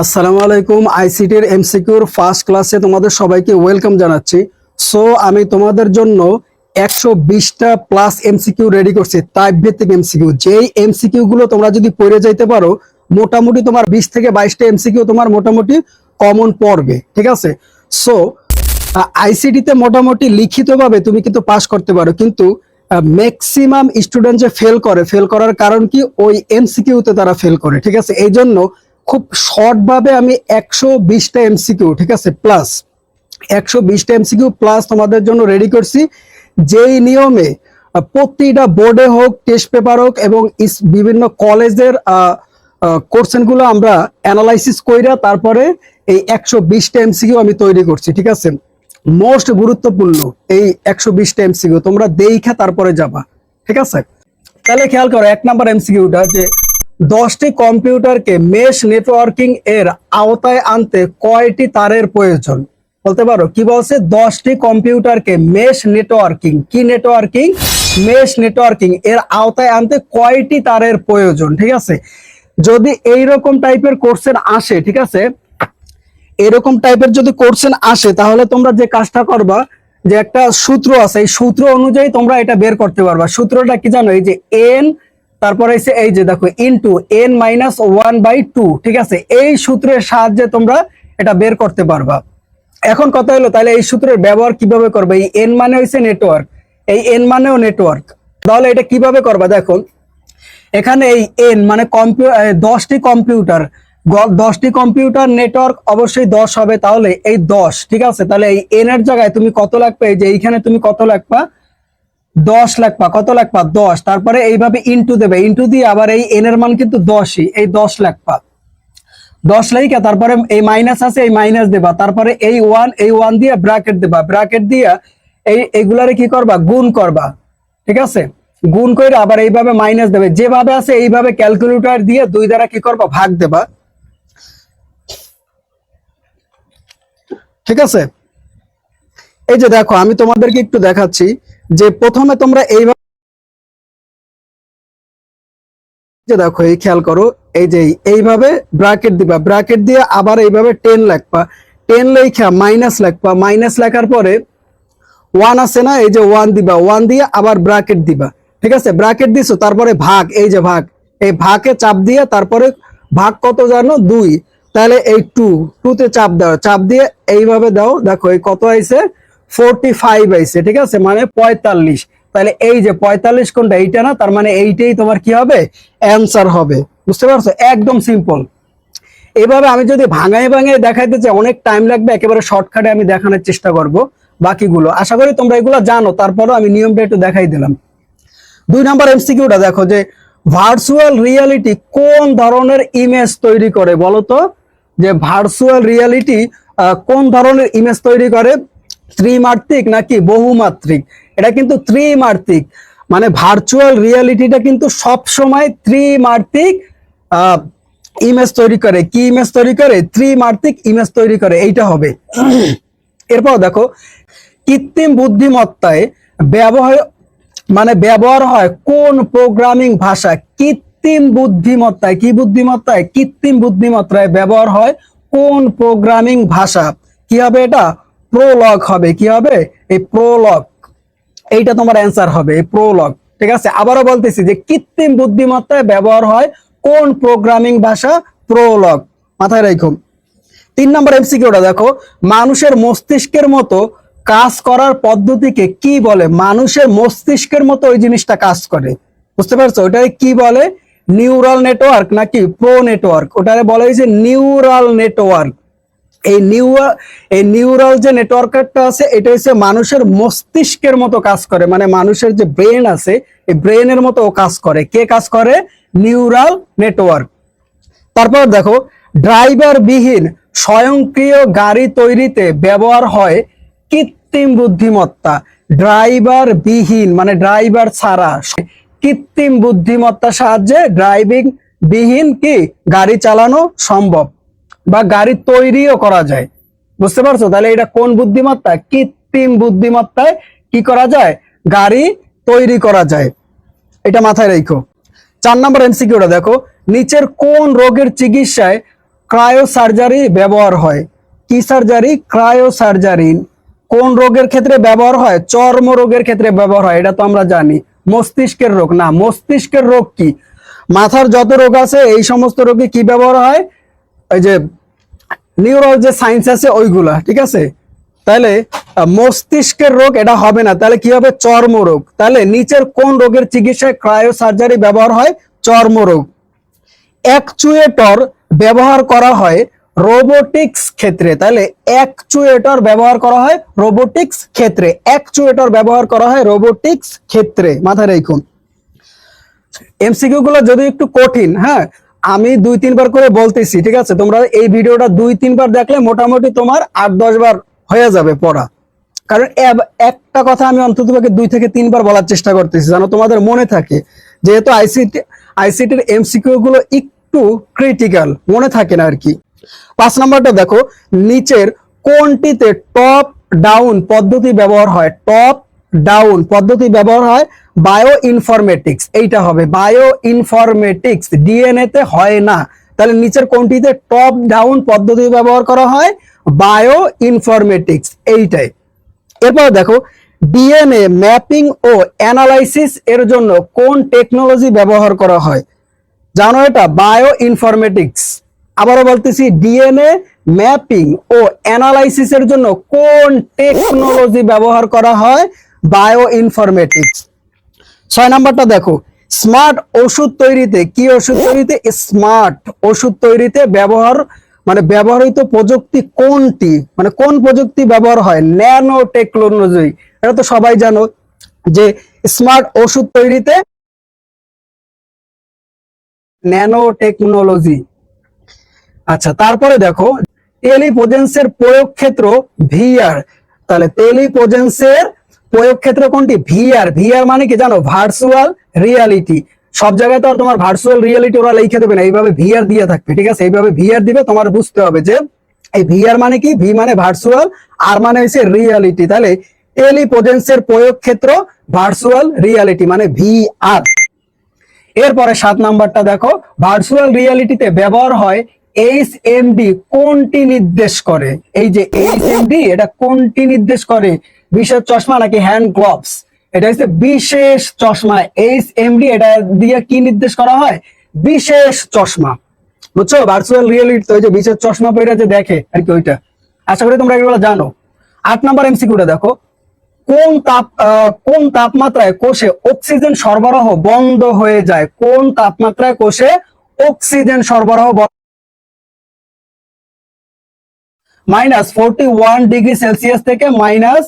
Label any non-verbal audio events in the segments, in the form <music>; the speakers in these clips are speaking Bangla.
আসসালামু আলাইকুম আইসিটির এমসিকিউর ফার্স্ট ক্লাসে তোমাদের সবাইকে ওয়েলকাম জানাচ্ছি। সো আমি তোমাদের জন্য একশো বিশটা প্লাস এমসিকিউ রেডি করছি টাইপ ভিত্তিক এমসিকিউ যেই এমসিকিউ গুলো তোমরা যদি পড়ে যাইতে পারো, মোটামুটি তোমার বিশ থেকে বাইশটা এমসিকিউ তোমার মোটামুটি কমন পড়বে, ঠিক আছে? সো আইসিটিতে মোটামুটি লিখিতভাবে তুমি কিন্তু পাস করতে পারো, কিন্তু ম্যাক্সিমাম স্টুডেন্ট যে ফেল করে ফেল করার কারণ কি? ওই এমসিকিউতে তারা ফেল করে, ঠিক আছে? এই জন্য খুব শর্ট ভাবে আমি একশো বিশটা এমসিকিউ ঠিক আছে? প্লাস একশো বিশটা এমসিকিউ প্লাস তোমাদের জন্য রেডি করছি। যেই নিয়মে প্রতিটা বোর্ডে হোক টেস্ট পেপার হোক এবং বিভিন্ন কলেজের কোর্সেনগুলো আমরা অ্যানালাইসিস কইরা তারপরে এই একশো বিশটা এমসিকিউ আমি তৈরি করছি, ঠিক আছে? মোস্ট গুরুত্বপূর্ণ এই একশো বিশটা এমসিকিউ তোমরা দেখা তারপরে যাবা, ঠিক আছে? তাহলে খেয়াল করো, এক নাম্বার এমসিকিউটা যে দশটি কম্পিউটারকে মেশ নেটওয়ার্কিং এর আওতায় আনতে কয়টি তারের প্রয়োজন? বলতে পারো, কি বলছে? দশটি কম্পিউটারকে মেশ নেটওয়ার্কিং, কি নেটওয়ার্কিং? মেশ নেটওয়ার্কিং এর আওতায় আনতে কয়টি তারের প্রয়োজন, ঠিক আছে? যদি এইরকম টাইপের কোর্সের আসে, ঠিক আছে? এরকম টাইপের যদি কোর্সেন আসে, তাহলে তোমরা যে কাজটা করবা, যে একটা সূত্র আছে, এই সূত্র অনুযায়ী তোমরা এটা বের করতে পারবা। সূত্রটা কি জানো? এই যে এন তারপরে এসে এই যে দেখো into n minus one by two ঠিক আছে? এই সূত্রের সাহায্যে তোমরা এটা বের করতে পারবা। এখন কথা হলো, তাহলে এই সূত্রের ব্যবহার কীভাবে করবে? এই এন মানে হয়েছে নেটওয়ার্ক এই এন মানেও নেটওয়ার্ক তাহলে এটা কীভাবে করবা? দেখো, এখানে এই এন মানে দশটি কম্পিউটার দশটি কম্পিউটার নেটওয়ার্ক অবশ্যই দশ হবে, তাহলে এই দশ, ঠিক আছে? তাহলে এই এন এর জায়গায় তুমি কত লাগবে? এই যে এইখানে তুমি কত লাগবা? দশ লাগবা কত লাগবা দশ। তারপরে এইভাবে ইনটু দেবে। ইনটু দিয়ে আবার এই এন এর মান কিন্তু দশই, এই দশ লাগবা দশ লাইকা, তারপরে এই মাইনাস আছে, এই মাইনাস দেবা। তারপরে এই ওয়ান এই ওয়ান দিয়ে ব্র্যাকেট দেবা। ব্র্যাকেট দিয়ে এই এইগুলারে কি করবা? গুণ করবা। ঠিক আছে? গুণ করে আবার এইভাবে মাইনাস দেবে। যেভাবে আছে এইভাবে ক্যালকুলেটর দিয়ে দুই দ্বারা কি করবা? ভাগ দেবা। ঠিক আছে? এই যে দেখো, আমি তোমাদেরকে একটু দেখাচ্ছি। যে প্রথমে তোমরা এইভাবে যে দেখো, এই খেয়াল করো, এই যে এইভাবে ব্র্যাকেট দিবা। ব্র্যাকেট দিয়ে আবার এইভাবে টেন লেখবা। টেন লেখা মাইনাস লেখবা। মাইনাস লেখার পরে ওয়ান আছে না, এই যে ওয়ান দিবা। ওয়ান দিয়ে আবার ব্র্যাকেট দিবা। ঠিক আছে? ব্র্যাকেট দিছো, তারপরে ভাগ, এই যে ভাগ। এই ভাগে চাপ দিয়ে তারপরে ভাগ কত জানো? দুই। তাহলে এই টু টু তে চাপ দাও। চাপ দিয়ে এইভাবে দাও। দেখো, এই কত আইছে? ফোরটি ফাইভ আইছে ঠিক আছে? মানে পঁয়তাল্লিশ। তাহলে এই যে পঁয়তাল্লিশ কোনটা, এইটা না? তার মানে এইটাই তোমার কি হবে? অ্যান্সার হবে। বুঝতে পারছ? একদম সিম্পল এভাবে আমি যদি ভাঙায় ভাঙায় দেখাইতে চাই, অনেক টাইম লাগবে, একেবারে শর্টকাটে আমি দেখানোর চেষ্টা করব বাকিগুলো। আশা করি তোমরা এগুলো জানো, তারপরও আমি নিয়মটা একটু দেখাই দিলাম। দুই নাম্বার এমসিকিউটা দেখো যে ভার্চুয়াল রিয়ালিটি কোন ধরনের ইমেজ তৈরি করে বলো তো? যে ভার্চুয়াল রিয়ালিটি কোন ধরনের ইমেজ তৈরি করে? ত্রিমাত্রিক নাকি বহুমাত্রিক? এটা কিন্তু ত্রিমাত্রিক। মানে ভার্চুয়াল রিয়ালিটিটা কিন্তু সব সময় ত্রিমাত্রিক ইমেজ তৈরি করে। কি ইমেজ তৈরি করে? ত্রিমাত্রিক ইমেজ তৈরি করে। এইটা হবে। এরপর দেখো, কৃত্রিম বুদ্ধিমত্তায় ব্যবহার মানে ব্যবহার হয় কোন প্রোগ্রামিং ভাষা? কৃত্রিম বুদ্ধিমত্তায়, কি বুদ্ধিমত্তায়? কৃত্রিম বুদ্ধিমত্তায় ব্যবহার হয় কোন প্রোগ্রামিং ভাষা? কি হবে এটা? প্রোলগ হবে, কি হবে? এই প্রোলগ এইটা তোমার অ্যান্সার হবে, এই প্রোলগ ঠিক আছে? আবারও বলতেছি যে কৃত্রিম বুদ্ধিমত্তায় ব্যবহার হয় কোন প্রোগ্রামিং ভাষা? প্রোলগ মাথায় রাখো তিন নম্বর এমসিকিউটা দেখো, মানুষের মস্তিষ্কের মতো কাজ করার পদ্ধতিকে কি বলে? মানুষের মস্তিষ্কের মতো ওই জিনিসটা কাজ করে। বুঝতে পারছ? ওটাকে কি বলে? নিউরাল নেটওয়ার্ক নাকি প্রো নেটওয়ার্ক ওটারে বলা হয়েছে নিউরাল নেটওয়ার্ক এই নিউ, এই নিউরাল যে নেটওয়ার্কটা আছে, এটা হচ্ছে মানুষের মস্তিষ্কের মতো কাজ করে। মানে মানুষের যে ব্রেন আছে, এই ব্রেনের মতো কাজ করে। কে কাজ করে? নিউরাল নেটওয়ার্ক তারপর দেখো ড্রাইভার বিহীন স্বয়ংক্রিয় গাড়ি তৈরিতে ব্যবহার হয় কৃত্রিম বুদ্ধিমত্তা। ড্রাইভার বিহীন মানে ড্রাইভার ছাড়া। কৃত্রিম বুদ্ধিমত্তার সাহায্যে ড্রাইভিং বিহীন কি? গাড়ি চালানো সম্ভব। বা গাড়ি তৈরিও করা যায়। বুঝতে পারছ? তাহলে এটা কোন বুদ্ধিমত্তা? কৃত্রিম বুদ্ধিমত্তায় কি করা যায়? গাড়ি তৈরি করা যায়। এটা মাথায় রেখো। চার নম্বর এমসিকিউটা দেখো। নিচের কোন রোগের চিকিৎসায় ক্রায়ো সার্জারি ব্যবহার হয়? কি সার্জারি? ক্রায়ো সার্জারি কোন রোগের ক্ষেত্রে ব্যবহার হয়? চর্ম রোগের ক্ষেত্রে ব্যবহার হয়, এটা তো আমরা জানি। মস্তিষ্কের রোগ। না, মস্তিষ্কের রোগ কি? মাথার যত রোগ আছে, এই সমস্ত রোগে কি ব্যবহার হয়? ওই যে নিউরাল যে সায়েন্স আছে ওইগুলা, ঠিক আছে? তাহলে মস্তিষ্কের রোগ এটা হবে না। তাহলে কি হবে? চর্ম রোগ তাহলে নিচের কোন রোগের চিকিৎসায় ক্রায়ো সার্জারি ব্যবহার হয়? চর্ম রোগ অ্যাকচুয়েটর ব্যবহার করা হয় রোবোটিক্স ক্ষেত্রে। তাহলে অ্যাকচুয়েটর ব্যবহার করা হয় রোবোটিক্স ক্ষেত্রে। অ্যাকচুয়েটর ব্যবহার করা হয় রোবোটিক্স ক্ষেত্রে। মাথায় রাখুন এমসিকিউ গুলো যদি একটু কঠিন হ্যাঁ? আমি দুই, তিনবার করে বলতেছি, ঠিক আছে? তোমরা এই ভিডিওটা দুই, তিনবার দেখলে মোটামুটি তোমার আট, দশ বার হয়ে যাবে পড়া। কারণ একটা কথা আমি অন্তত দুই থেকে তিনবার বলার চেষ্টা করতেছি, যেন তোমাদের মনে থাকে। যেহেতু আইসিটি আইসিটির এমসিকিউ গুলো একটু ক্রিটিক্যাল মনে থাকে না আর কি। পাঁচ নাম্বারটা দেখো, নিচের কোনটিতে টপ ডাউন পদ্ধতি ব্যবহার হয়? টপ ডাউন পদ্ধতি ব্যবহার হয় বায়ো ইনফরমেটিক্স এইটা হবে বায়ো ইনফরমেটিক্স ডিএনএ তে হয় না। তাহলে নিচের কোনটিতে টপ ডাউন পদ্ধতি ব্যবহার করা হয়? বায়ো ইনফরমেটিক্স এইটাই। এরপর দেখো ডিএনএ ম্যাপিং ও অ্যানালাইসিস এর জন্য কোন টেকনোলজি ব্যবহার করা হয়? জানো এটা? বায়ো ইনফরমেটিক্স আবারও বলতেছি ডিএনএ ম্যাপিং ও অ্যানালাইসিস এর জন্য কোন টেকনোলজি ব্যবহার করা হয়? বায়ো ইনফরমেটিক্স ছয় নাম্বারটা দেখো স্মার্ট ওষুধ তৈরিতে, কি ওষুধ তৈরিতে? স্মার্ট ওষুধ তৈরিতে ব্যবহার মানে ব্যবহৃত প্রযুক্তি কোনটি? মানে কোন প্রযুক্তি ব্যবহার হয়? ন্যানো টেকনোলজি এটা তো সবাই জানো যে স্মার্ট ওষুধ তৈরিতে ন্যানো টেকনোলজি আচ্ছা তারপরে দেখো টেলিপোজেন্সের প্রয়োগ ক্ষেত্র ভিআর তাহলে টেলিপোজেন্সের প্রয়োগ ক্ষেত্র কোনটি ভিআর ভিআর মানে কি জানো? ভার্চুয়াল রিয়ালিটি সব জায়গায় তো আর তোমার ভার্চুয়াল রিয়ালিটি ওরা লিখে দেবে না। এইভাবে ভিআর দিয়ে থাকবে, ঠিক আছে? এইভাবে ভিআর দিবে, তোমার বুঝতে হবে যে এই ভিআর মানে কি? ভি মানে ভার্চুয়াল আর মানে হচ্ছে রিয়ালিটি তাহলে টেলিপোজেন্সের প্রয়োগ ক্ষেত্র ভার্চুয়াল রিয়ালিটি মানে ভিআর এরপরে সাত নাম্বারটা দেখো। ভার্চুয়াল রিয়ালিটিতে ব্যবহার হয় এইচ কোনটি নির্দেশ করে? এই যে এইচ এটা কোনটি নির্দেশ করে? বিশেষ চশমা নাকি হ্যান্ড গ্লোভস এটা হচ্ছে বিশেষ চশমা এইচ এমডি এটা দিয়ে কি নির্দেশ করা হয়? বিশেষ চশমা। বুঝছ? ভার্চুয়াল রিয়েলিটি ওই যে বিশেষ চশমা পরে যে দেখে আর কি ওইটা। আশা করি তোমরা এগুলো জানো। আট নাম্বার এমসিকিউটা দেখো। কোন তাপ কোন তাপমাত্রায় কোষে অক্সিজেন সরবরাহ বন্ধ হয়ে যায়? কোন তাপমাত্রায় কোষে অক্সিজেন সরবরাহ minus forty one degree Celsius থেকে মাইনাস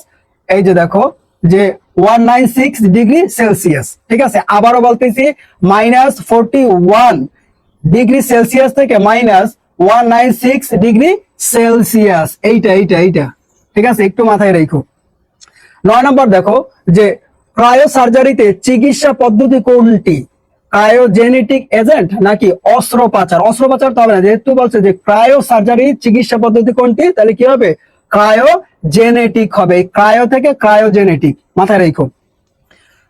এই যে দেখো, যে one nine six degree Celsius ঠিক আছে? আবারও বলতেছি minus forty one degree Celsius থেকে minus one nine six degree Celsius এইটা এইটা এইটা, ঠিক আছে? একটু মাথায় রেখো। নয় নম্বর দেখো, যে ক্রায়ো সার্জারিতে চিকিৎসা পদ্ধতি কোনটি? ক্রায়োজেনেটিক এজেন্ট নাকি অস্ত্রোপচার? অস্ত্রোপচার তো হবে না, যেহেতু বলছে যে ক্রায়ো সার্জারি চিকিৎসা পদ্ধতি কোনটি, তাহলে কি হবে? ক্রায়োজেনেটিক হবে। ক্রায়ো থেকে ক্রায়োজেনেটিক। মাথায় রেখো।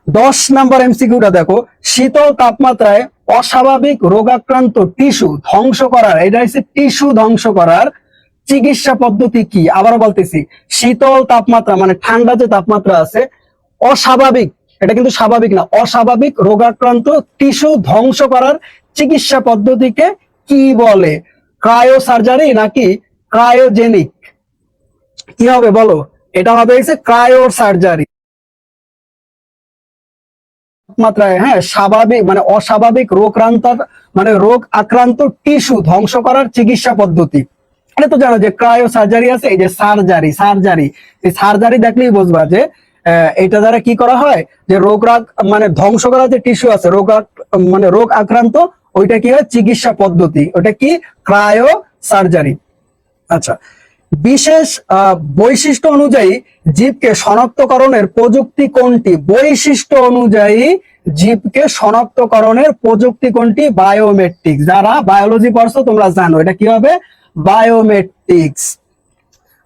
দশ নাম্বার এমসিকিউটা দেখো। শীতল তাপমাত্রায় অস্বাভাবিক রোগাক্রান্ত টিস্যু ধ্বংস করার, এটা হচ্ছে টিস্যু ধ্বংস করার চিকিৎসা পদ্ধতি কি? আবারও বলতেছি, শীতল তাপমাত্রা মানে ঠান্ডা যে তাপমাত্রা আছে, অস্বাভাবিক, এটা কিন্তু স্বাভাবিক না, অস্বাভাবিক রোগাক্রান্ত টিস্যু ধ্বংস করার চিকিৎসা পদ্ধতিকে কি বলে? ক্রায়ো সার্জারি নাকি ক্রায়োজেনিক? কি হবে বলো? এটা হবে হচ্ছে ক্রায়ো সার্জারি মাত্রায় হ্যাঁ স্বাভাবিক মানে অস্বাভাবিক রোগক্রান্ত মানে রোগ আক্রান্ত টিস্যু ধ্বংস করার চিকিৎসা পদ্ধতি। এটা তো জানো যে ক্রায়ো সার্জারি আছে, এই যে সার্জারি সার্জারি এই সার্জারি দেখলেই বুঝবা যে এটা দ্বারা কি করা হয়? যে রাগ- মানে ধ্বংস করার যে টিস্যু আছে রোগ মানে রোগ আক্রান্ত ওইটা কি হয়? চিকিৎসা পদ্ধতি। ওটা কি? ক্রায়ো সার্জারি আচ্ছা বিশেষ বৈশিষ্ট্য অনুযায়ী জীবকে শনাক্তকরণের প্রযুক্তি কোনটি? বৈশিষ্ট্য অনুযায়ী জীবকে শনাক্তকরণের প্রযুক্তি কোনটি? বায়োমেট্রিক্স। যারা বায়োলজি পড়ছো, তোমরা জানো এটা কি হবে? বায়োমেট্রিক্স।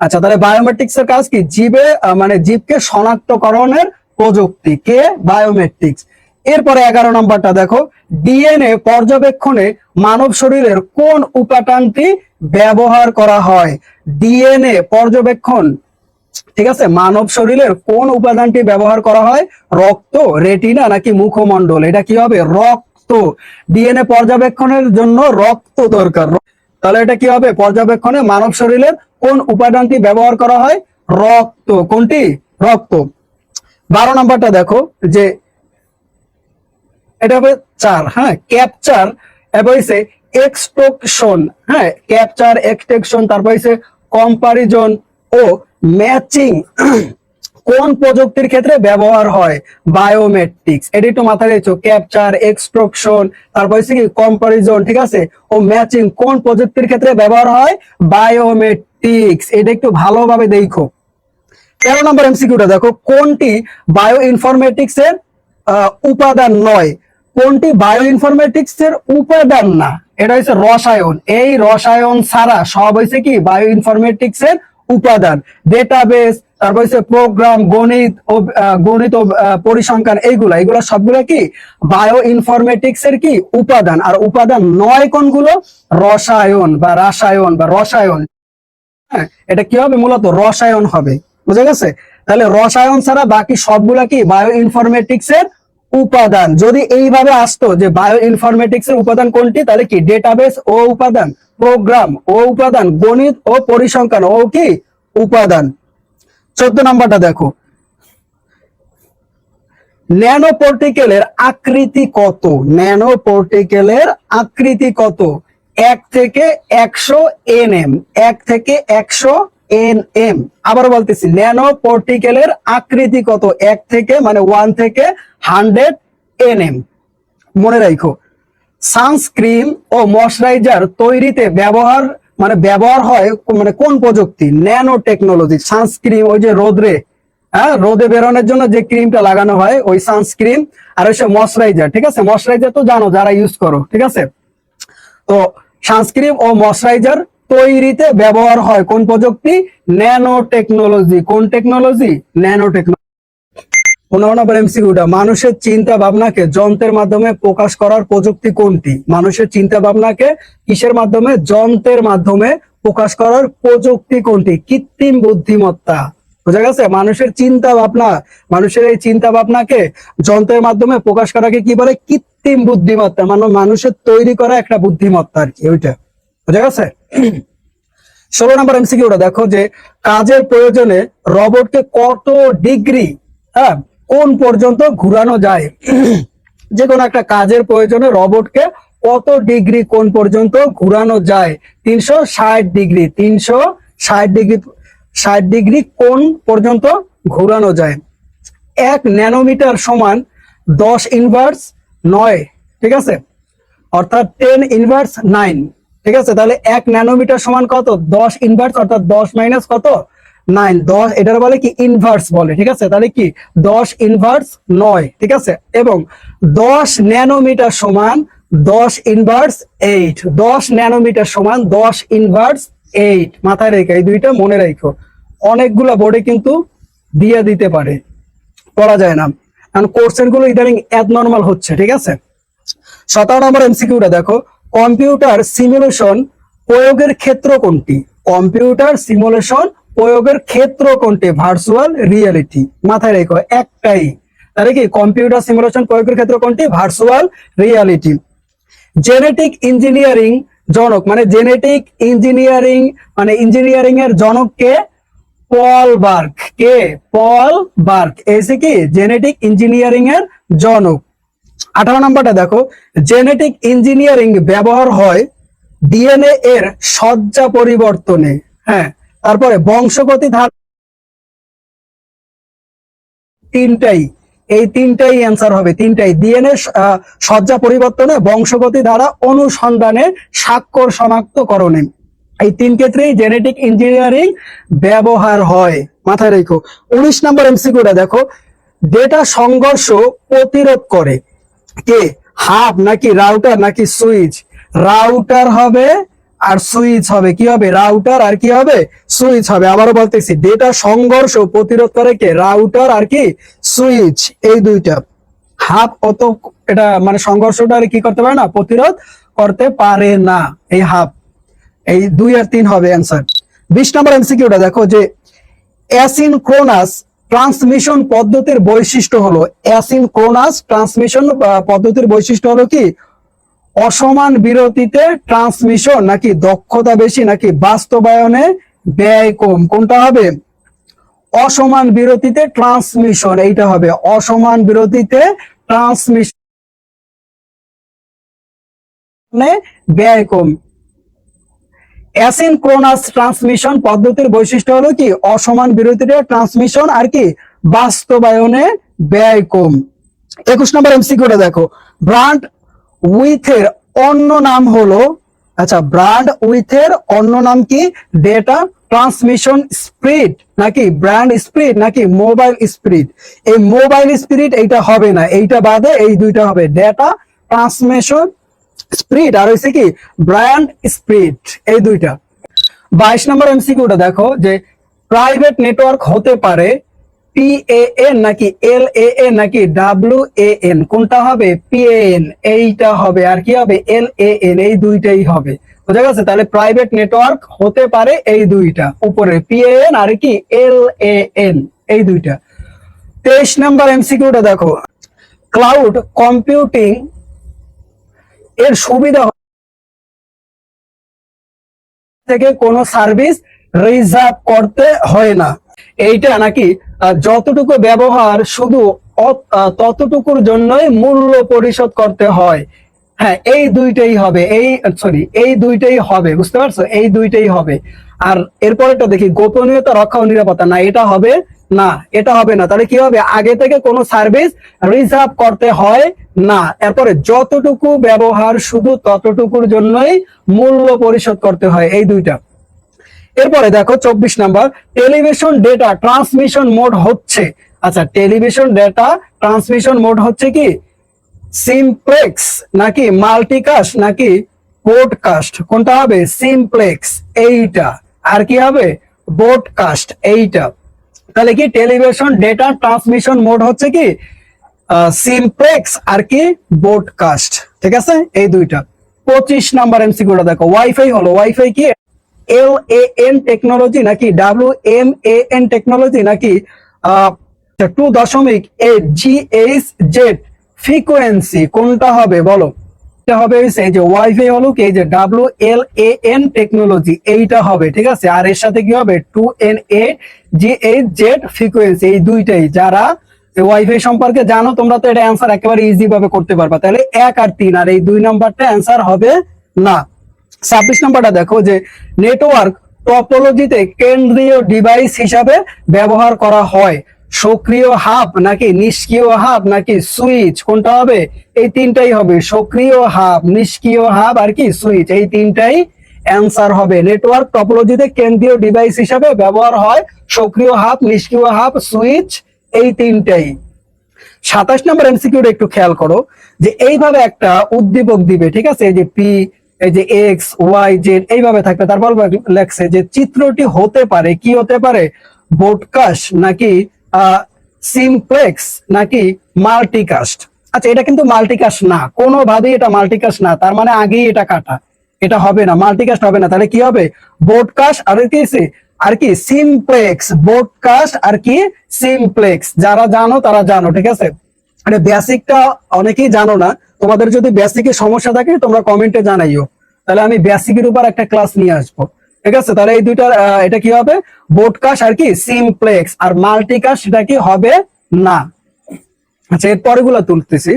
আচ্ছা তাহলে বায়োমেট্রিক্স এর কাজ কি? জীবে মানে জীবকে শনাক্তকরণের প্রযুক্তি। কে? বায়োমেট্রিক্স। এরপরে এগারো নম্বরটা দেখো, ডিএনএ পর্যবেক্ষণে মানব শরীরের কোন উপাদানটি ব্যবহার করা হয়? ডিএনএ পর্যবেক্ষণ, ঠিক আছে? মানব শরীরের কোন উপাদানটি ব্যবহার করা হয়? রক্ত, রেটিনা নাকি মুখমণ্ডল? এটা কি হবে? রক্ত। ডিএনএ পর্যবেক্ষণের জন্য রক্ত দরকার। তাহলে এটা কি হবে? পর্যবেক্ষণে মানব শরীরের কোন উপাদানটি ব্যবহার করা হয়? রক্ত। কোনটি? রক্ত। বারো নম্বরটা দেখো, যে এটা হবে চার হ্যাঁ? ক্যাপচার এবার হচ্ছে এক্সট্রকশন হ্যাঁ? ক্যাপচার এক্সট্রাকশন তারপর হচ্ছে কম্পারিজন ও ম্যাচিং <clears throat> কোন প্রযুক্তির ক্ষেত্রে ব্যবহার হয়? বায়োমেট্রিক্স এটা একটু মাথায় রেখো ক্যাপচার এক্সট্রকশন তারপর হচ্ছে কি? কম্পারিজন ঠিক আছে? ও ম্যাচিং কোন প্রযুক্তির ক্ষেত্রে ব্যবহার হয়? বায়োমেট্রিক্স এটা একটু ভালোভাবে দেখো। তেরো নম্বর এমসিকিউটা দেখো, কোনটি বায়ো ইনফরমেটিক্স এর উপাদান নয়? কোনটি বায়ো ইনফরমেটিক্স এর উপাদান না? এটা হচ্ছে রসায়ন। এই রসায়ন ছাড়া সব হয়েছে কি? বায়ো ইনফরমেটিক্স এর উপাদান। ডেটাবেস তারপর হচ্ছে প্রোগ্রাম গণিত, ও গণিত পরিসংখ্যান, এইগুলা। এগুলো সবগুলো কি? বায়ো ইনফরমেটিক্স এর কি? উপাদান। আর উপাদান নয় কোনগুলো? রসায়ন বা রাসায়ন বা রসায়ন। হ্যাঁ এটা কি হবে? মূলত রসায়ন হবে। বুঝে গেছে? তাহলে রসায়ন ছাড়া বাকি সবগুলা কি? বায়ো ইনফরমেটিক্স এর উপাদান। যদি এইভাবে আসতো যে বায়ো ইনফরমেটিক্স এর উপাদান কোনটি, তাহলে কি? ডেটাবেস ও উপাদান প্রোগ্রাম ও উপাদান, গণিত ও পরিসংখ্যান ও কি? উপাদান। চোদ্দ নাম্বারটা দেখো। ন্যানো পর্টিকেলের আকৃতি কত? ন্যানো পর্টিকেলের আকৃতি কত? এক থেকে একশো এন এম এক থেকে একশো এন এম আবার বলতেছি, ন্যানো পর্টিকেলের আকৃতি কত? এক থেকে মানে ওয়ান থেকে হান্ড্রেড এন এম মনে রাখো সানস্ক্রিন ও ময়শ্চারাইজার তৈরিতে ব্যবহার মানে ব্যবহার হয় মানে কোন প্রযুক্তি? ন্যানো টেকনোলজি সানস্ক্রিন ওই যে রোদরে হ্যাঁ রোদে বেরোনোর জন্য যে ক্রিমটা লাগানো হয়, ওই সানস্ক্রিন আর হচ্ছে ময়শ্চারাইজার ঠিক আছে? ময়শ্চারাইজার তো জানো, যারা ইউজ করো, ঠিক আছে? তো সানস্ক্রিন ও ময়শ্চারাইজার তৈরিতে ব্যবহার হয়। কোন প্রযুক্তি? Nano technology? কোন টেকনোলজি ন্যানো টেকনোলজি মানুষের চিন্তা ভাবনাকে যন্ত্রের মাধ্যমে প্রকাশ করার প্রযুক্তি কোনটি? মানুষের চিন্তা ভাবনাকে কিসের মাধ্যমে? যন্ত্রের মাধ্যমে প্রকাশ করার প্রযুক্তি কোনটি? কৃত্রিম বুদ্ধিমত্তা। বোঝা গেছে? মানুষের চিন্তা ভাবনা মানুষের এই চিন্তা ভাবনাকে যন্ত্রের মাধ্যমে প্রকাশ করাকে কি বলে? কৃত্রিম বুদ্ধিমত্তা। মানে মানুষের তৈরি করা একটা বুদ্ধিমত্তা আর কি, ওইটা। বোঝা গেছে? <clears throat> ষোলো নম্বর এমসিকিউটা দেখো যে কাজের প্রয়োজনে রবটকে কত ডিগ্রি হ্যাঁ কোন পর্যন্ত ঘুরানো যায়? <clears throat> যে কোনো একটা কাজের প্রয়োজনে রবটকে কত ডিগ্রি কোন পর্যন্ত ঘুরানো যায়? তিনশো ষাট ডিগ্রি, তিনশো ষাট ডিগ্রি ষাট ডিগ্রি কোন পর্যন্ত ঘুরানো যায়? এক ন্যানোমিটার সমান দশ ইনভার্স নয়, ঠিক আছে? অর্থাৎ টেন ইনভার্স নাইন। ঠিক আছে? তাহলে এক ন্যানোমিটার সমান কত? দশ ইনভার্স অর্থাৎ দশ মাইনাস কত? নাইন দশ, এটার বলে কি? ইনভার্স বলে, ঠিক আছে? তাহলে কি? দশ ইনভার্স নয়, ঠিক আছে? এবং দশ ন্যানোমিটার সমান দশ ইনভার্স এইট দশ ন্যানোমিটার সমান দশ ইনভার্স এইট মাথায় রেখে, এই দুইটা মনে রেখো। অনেকগুলা বোর্ডে কিন্তু দিয়ে দিতে পারে। পড়া যায় না। কারণ কোর্সেরগুলো ইদানিং নর্মাল হচ্ছে, ঠিক আছে? সতেরো নম্বর এমসিকিউটা দেখো। কম্পিউটার সিমুলেশন প্রয়োগের ক্ষেত্র কোনটি? কম্পিউটার সিমুলেশন প্রয়োগের ক্ষেত্র কোনটি? Virtual reality. মাথায় রেখো, একটাই। তাহলে কি? কম্পিউটার সিমুলেশন প্রয়োগের ক্ষেত্র কোনটি? Virtual reality. জেনেটিক ইঞ্জিনিয়ারিং জনক মানে জেনেটিক ইঞ্জিনিয়ারিং মানে ইঞ্জিনিয়ারিং এর জনক কে? পল বার্ক। কে? পল বার্ক। এসে কি? জেনেটিক ইঞ্জিনিয়ারিং এর জনক। আঠারো নম্বরটা দেখো জেনেটিক ইঞ্জিনিয়ারিং ব্যবহার হয় ডিএনএ এর সজ্জা পরিবর্তনে হ্যাঁ তারপরে বংশগতি ধার তিনটাই, এই তিনটাই অ্যান্সার হবে, তিনটাই ডিএনএ সজ্জা পরিবর্তনে বংশগতি দ্বারা অনুসন্ধানে স্বাক্ষর শনাক্তকরণে, এই তিন ক্ষেত্রেই জেনেটিক ইঞ্জিনিয়ারিং ব্যবহার হয়, মাথায় রেখো। উনিশ নম্বর এমসিকিউটা দেখো ডেটা সংঘর্ষ প্রতিরোধ করে কে? হাব নাকি রাউটার নাকি সুইচ? রাউটার হবে আর সুইচ হবে। কি হবে? রাউটার আর কি হবে? সুইচ হবে। আবারও বলতেছি, ডেটা সংঘর্ষ প্রতিরোধ করে কে? রাউটার আর কি? সুইচ। এই দুইটা। হাফ অত এটা মানে সংঘর্ষটা আর কি করতে পারে না? প্রতিরোধ করতে পারে না। এই হাফ। এই দুই আর তিন হবে অ্যান্সার। বিশ নম্বর এমসিকিউটা দেখো যে অ্যাসিনক্রোনাস ট্রান্সমিশন পদ্ধতির বৈশিষ্ট্য হলো অ্যাসিনক্রোনাস ট্রান্সমিশন পদ্ধতির বৈশিষ্ট্য হলো কি? অসমান বিরতিতে ট্রান্সমিশন নাকি দক্ষতা বেশি নাকি বাস্তবায়নে ব্যয় কম? কোনটা হবে? অসমান বিরতিতে ট্রান্সমিশন এইটা হবে। অসমান বিরতিতে ট্রান্সমিশন ব্যয় কম। অ্যাসিনক্রোনাস ট্রান্সমিশন পদ্ধতির বৈশিষ্ট্য হলো কি? অসমান বিরতিতে ট্রান্সমিশন আর কি? বাস্তবায়নে ব্যয় কম। একুশ নম্বর এমসিকিউটা দেখো। ব্রান্ড উইথের অন্য নাম হলো আচ্ছা ব্র্যান্ড উইথের অন্য নাম কি? ডেটা ট্রান্সমিশন স্পিড নাকি? ব্র্যান্ড স্পিড নাকি? মোবাইল স্পিড এই মোবাইল স্পিড এইটা হবে না, এইটা বাদে এই দুইটা হবে। ডেটা ট্রান্সমিশন স্পিড আর হচ্ছে কি ব্র্যান্ড স্পিড এই দুইটা। বাইশ নম্বর এমসিকিউটা দেখো, যে প্রাইভেট নেটওয়ার্ক হতে পারে পিএএন নাকি এল এন নাকি ডাব্লিউ এন কোনটা হবে? পিএন এইটা হবে, আর কি হবে? এল এন এই দুইটাই হবে। বোঝা গেছে? তাহলে প্রাইভেট নেটওয়ার্ক হতে পারে এই দুইটা। উপরে পিএএন আর কি এল এন এই দুইটা। তেইশ নাম্বার এমসিকিউটা দেখো। ক্লাউড কম্পিউটিং এর সুবিধা থেকে কোনো সার্ভিস রিজার্ভ করতে হয় না। এইটা নাকি যতটুকু ব্যবহার শুধু ততটুকুর জন্যই মূল্য পরিশোধ করতে হয়। হ্যাঁ এই দুইটাই হবে, এই সরি এই দুইটাই হবে, বুঝতে পারছ? এই দুইটাই হবে। আর এরপরেটা দেখি, গোপনীয়তা, রক্ষা ও নিরাপত্তা। না, এটা হবে না, এটা হবে না। তাহলে কি হবে? আগে থেকে কোনো সার্ভিস রিজার্ভ করতে হয় না। এরপরে যতটুকু ব্যবহার শুধু ততটুকুর জন্যই মূল্য পরিশোধ করতে হয় এই দুইটা। এরপরে দেখো চব্বিশ number television data transmission mode হচ্ছে। আচ্ছা টেলিভিশন ডেটা ট্রান্সমিশন মোড হচ্ছে কি? সিমপ্লেক্স নাকি মাল্টিকাস্ট নাকি ব্রডকাস্ট কোনটা হবে? সিমপ্লেক্স এইটা। আর কি হবে? ব্রডকাস্ট এইটা। তাহলে কি টেলিভিশন ডেটা ট্রান্সমিশন মোড হচ্ছে কি সিমপ্লেক্স আর কি ব্রডকাস্ট ঠিক আছে? এই দুইটা। পঁচিশ নাম্বার এমসিকিউটা দেখো, ওয়াইফাই হলো, ওয়াইফাই কি? এল এ এন টেকনোলজি নাকি, W M A N technology নাকি টু দশমিক eight G H Z frequency কোনটা হবে বলো? এটা হবে এই যে ওয়াইফাই হলো কি এই যে W L A N technology এইটা হবে, ঠিক আছে? আর এর সাথে কি হবে? Two N A G H Z frequency এই দুইটাই। যারা ওয়াইফাই সম্পর্কে জানো, তোমরা তো এটা অ্যান্সার একেবারে ইজি ভাবে করতে পারবা। তাহলে এক আর তিন, আর এই দুই নাম্বারটা অ্যান্সার হবে না। ছাব্বিশ নাম্বারটা দেখো যে নেটওয়ার্ক টপোলজিতে কেন্দ্রীয় ডিভাইস হিসাবে ব্যবহার করা হয়। সক্রিয় হাব নাকি নিষ্ক্রিয় হাব নাকি সুইচ? কোনটা হবে? এই তিনটাই হবে। সক্রিয় হাব নিষ্ক্রিয় হাব আর কি সুইচ। এই তিনটাই অ্যান্সার হবে। নেটওয়ার্ক টপোলজিতে কেন্দ্রীয় ডিভাইস হিসাবে ব্যবহার হয় সক্রিয় হাব নিষ্ক্রিয় হাব সুইচ, এই তিনটাই। সাতাশ নম্বর এমসিকিউটা একটু খেয়াল করো যে এইভাবে একটা উদ্দীপক দিবে, ঠিক আছে? এই যে পি এই যে এক্স ওয়াই জেড এইভাবে থাকবে। তারপর লেখছে যে চিত্রটি হতে পারে, কি হতে পারে? বোটকাস্ট নাকি সিমপ্লেক্স নাকি মাল্টিকাস্ট আচ্ছা এটা কিন্তু মাল্টিকাস্ট না। কোনোভাবেই এটা মাল্টিকাস্ট না। তার মানে আগেই এটা কাটা। এটা হবে না মাল্টিকাস্ট হবে না। তাহলে কি হবে? বোটকাস্ট আর কি আর কি সিমপ্লেক্স বোটকাস্ট আর কি সিমপ্লেক্স যারা জানো, তারা জানো, ঠিক আছে? মানে বেসিকটা অনেকেই জানো না। তোমাদের যদি বেসিকের সমস্যা থাকে, তোমরা কমেন্টে জানাইও। তাহলে আমি বেসিকের উপর একটা ক্লাস নিয়ে আসব। ঠিক আছে? তাহলে এই দুইটা আহ, এটা কি হবে? বোটকাস আর কি সিমপ্লেক্স। আর মাল্টিকাস্ট সেটা কি হবে না? আচ্ছা এর পরেগুলো তুলতেছি।